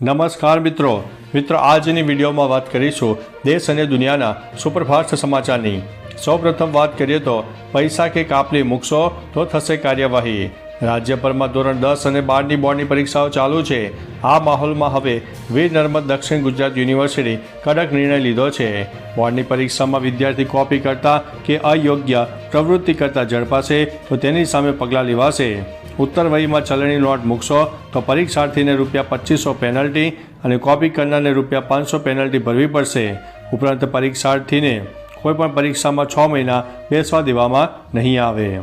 નમસ્કાર મિત્રો. મિત્રો, આજની વિડીયોમાં વાત કરીશું દેશ અને દુનિયાના સુપરફાસ્ટ સમાચારની. સૌપ્રથમ વાત કરીએ તો, પૈસા કે કાપલી મૂકશો તો થશે કાર્યવાહી. રાજ્યભરમાં ધોરણ દસ અને બારની બોર્ડની પરીક્ષાઓ ચાલુ છે. આ માહોલમાં હવે વીર નર્મદ દક્ષિણ ગુજરાત યુનિવર્સિટી કડક નિર્ણય લીધો છે. બોર્ડની પરીક્ષામાં વિદ્યાર્થી કોપી કરતા કે અયોગ્ય પ્રવૃત્તિ કરતા ઝડપાશે તો તેની સામે પગલાં લેવાશે. ઉત્તર વહીમાં ચલણી નોટ મૂકશો તો પરીક્ષાર્થીને રૂપિયા પચીસો પેનલ્ટી અને કોપી કરનારને રૂપિયા પાંચસો પેનલ્ટી ભરવી પડશે. ઉપરાંત પરીક્ષાર્થીને કોઈપણ પરીક્ષામાં છ મહિના બેસવા દેવામાં નહીં આવે.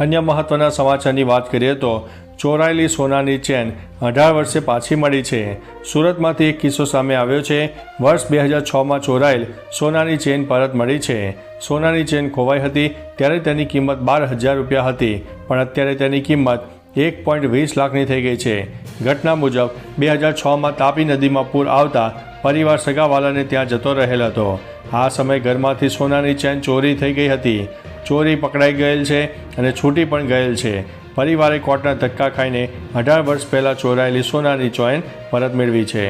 અન્ય મહત્વના સમાચારની વાત કરીએ તો ચોરાયેલી સોનાની ચેન અઢાર વર્ષે પાછી મળી છે. સુરતમાંથી એક કિસ્સો સામે આવ્યો છે. વર્ષ બે હજાર છમાં ચોરાયેલ સોનાની ચેન પરત મળી છે. સોનાની ચેન ખોવાઈ હતી ત્યારે તેની કિંમત બાર હજાર રૂપિયા હતી, પણ અત્યારે તેની કિંમત એક પોઈન્ટ વીસ લાખની થઈ ગઈ છે. ઘટના મુજબ બે હજાર છમાં તાપી નદીમાં પૂર આવતા પરિવાર સગાવાલાને ત્યાં જતો રહેલ હતો. આ સમયે ઘરમાંથી સોનાની ચેન ચોરી થઈ ગઈ હતી. ચોરી પકડાઈ ગયેલ છે અને છૂટી પણ ગયેલ છે. પરિવારે કોર્ટના ધક્કા ખાઈને અઢાર વર્ષ પહેલાં ચોરાયેલી સોનાની ચેન પરત મેળવી છે.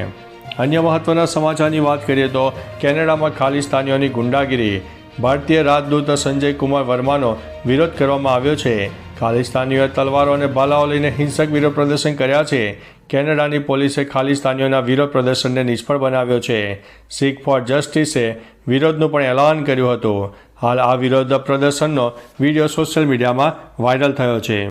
અન્ય મહત્વના સમાચારની વાત કરીએ તો કેનેડામાં ખાલિસ્તાનીઓની ગુંડાગીરી. ભારતીય રાજદૂત સંજય કુમાર વર્માનો વિરોધ કરવામાં આવ્યો છે. ખાલિસ્તાનીઓએ તલવારો અને ભાલાઓ લઈને હિંસક વિરોધ પ્રદર્શન કર્યા છે. કેનેડાની પોલીસે ખાલિસ્તાનીઓના વિરોધ પ્રદર્શનને નિષ્ફળ બનાવ્યો છે. શીખ ફોર જસ્ટિસે વિરોધનું પણ એલાન કર્યું હતું. હાલ આ વિરોધ પ્રદર્શનનો વીડિયો સોશિયલ મીડિયામાં વાયરલ થયો છે.